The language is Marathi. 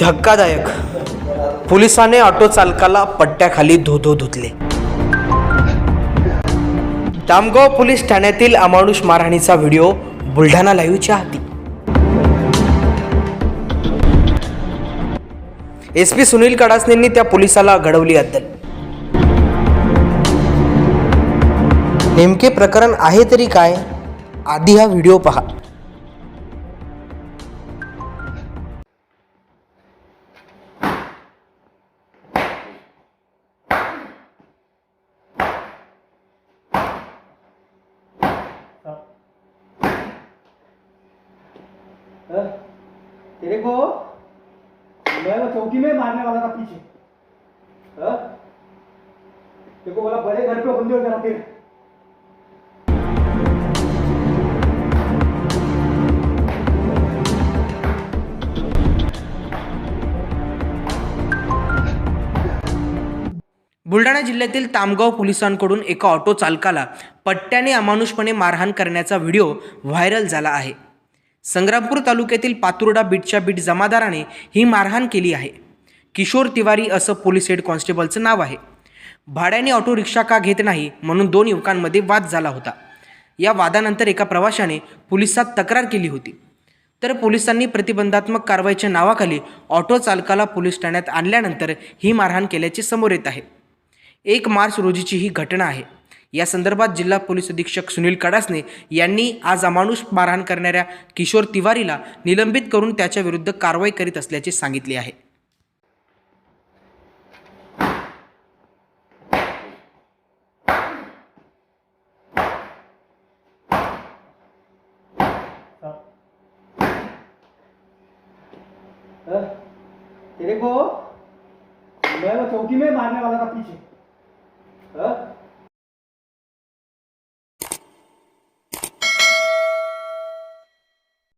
धक्कादायक. पोलिसाने ऑटो चालकाला पट्ट्याखाली धोधो धुतले. दामगाव पोलीस ठाण्यातील अमानुष मारहाणीचा व्हिडिओ बुलढाणा लाईव्हच्या हाती. एस पी सुनील कडासनेंनी त्या पोलिसाला घडवली अद्दल. नेमके प्रकरण आहे तरी काय? आधी हा व्हिडिओ पहा. तेरे को मैं वो चौकी में मारने वाला था पीछे। हाँ? तेरे को बोला बड़े घर पे बंदे हो जरा तेरे बुलढाणा जिल्ह्यातील तामगाव पोलिसांकडून एका ऑटो चालकाला पट्ट्याने अमानुषपणे मारहाण करण्याचा व्हिडिओ व्हायरल झाला आहे. संग्रामपूर तालुक्यातील पातुर्डा बीटच्या बीट जमादाराने ही मारहाण केली आहे. किशोर तिवारी असं पोलीस हेड कॉन्स्टेबलचं नाव आहे. भाड्याने ऑटो रिक्षा का घेत नाही म्हणून दोन युवकांमध्ये वाद झाला होता. या वादानंतर एका प्रवाशाने पोलिसात तक्रार केली होती. तर पोलिसांनी प्रतिबंधात्मक कारवाईच्या नावाखाली ऑटो चालकाला पोलीस ठाण्यात आणल्यानंतर ही मारहाण केल्याचे समोर येत आहे. एक मार्च रोजीची ही घटना आहे. या संदर्भात जिल्हा पोलीस अधीक्षक सुनील कडासने यांनी आज अमानुष मारहाण करणाऱ्या किशोर तिवारीला निलंबित करून त्याच्या विरुद्ध कारवाई करीत असल्याचे सांगितले आहे. तेरे को मैं वो चौकी में मारने वाला था पीछे।